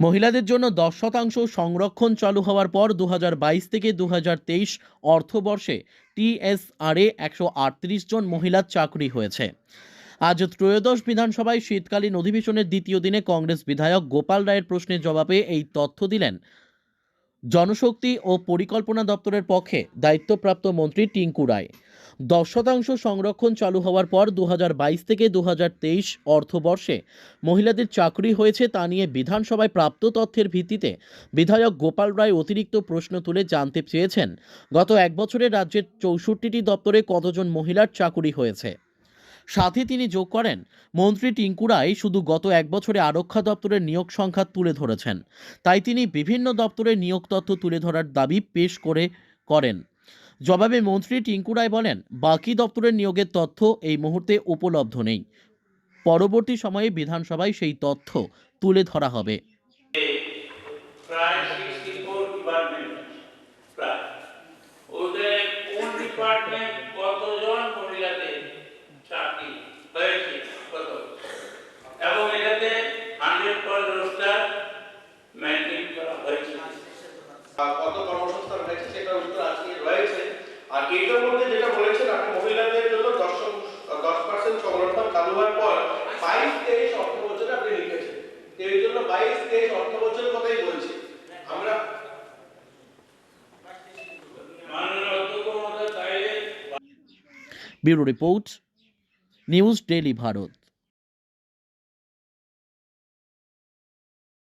মহিলাদের জন্য দশ শতাংশ সংরক্ষণ চালু হওয়ার পর দু হাজার বাইশ থেকে দু হাজার তেইশ অর্থবর্ষে টিএসআরএ একশো আটত্রিশ জন মহিলার চাকরি হয়েছে। আজ ত্রয়োদশ বিধানসভায় শীতকালীন অধিবেশনের দ্বিতীয় দিনে কংগ্রেস বিধায়ক গোপাল রায়ের প্রশ্নের জবাবে এই তথ্য দিলেন। জনশক্তি ও পরিকল্পনা দপ্তরের পক্ষে দায়িত্বপ্রাপ্ত মন্ত্রী টিঙ্কু রায়। দশ শতাংশ সংরক্ষণ চালু হওয়ার পর দু হাজার বাইশ থেকে দু হাজার তেইশ অর্থবর্ষে মহিলাদের চাকরি হয়েছে তা নিয়ে বিধানসভায় প্রাপ্ত তথ্যের ভিত্তিতে বিধায়ক গোপাল রায় অতিরিক্ত প্রশ্ন তুলে জানতে চেয়েছেন, গত এক বছরে রাজ্যের চৌষট্টিটি দপ্তরে কতজন মহিলার চাকুরি হয়েছে? সাথে তিনি যোগ করেন, মন্ত্রী টিঙ্কু রায় শুধু গত এক বছরে আরক্ষা দপ্তরের নিয়োগ সংখ্যা তুলে ধরেছেন, তাই তিনি বিভিন্ন দপ্তরের নিয়োগ তথ্য তুলে ধরার দাবি পেশ করে করেন। জবাবে মন্ত্রী টিঙ্কু রায় বলেন বাকি দপ্তরের নিয়োগের তথ্য এই মুহূর্তে উপলব্ধ নেই। পরবর্তী সময়ে বিধানসভায় সেই তথ্য তুলে ধরা হবে। কত কর্মসংস্থান হয়েছে সেটার উত্তর আজকে রয়েছে। আর এইটার মধ্যে যেটা বলেছেন আপনি মহিলাদের জন্য দশ দশ পার্সেন্ট সংরক্ষণ চালু হওয়ার পর বাইশ, তেইশ অর্থ আপনি লিখেছেন। এই জন্য বাইশ, তেইশ অর্থ কথাই বলছি। আমরা bureau report, news daily Bharat.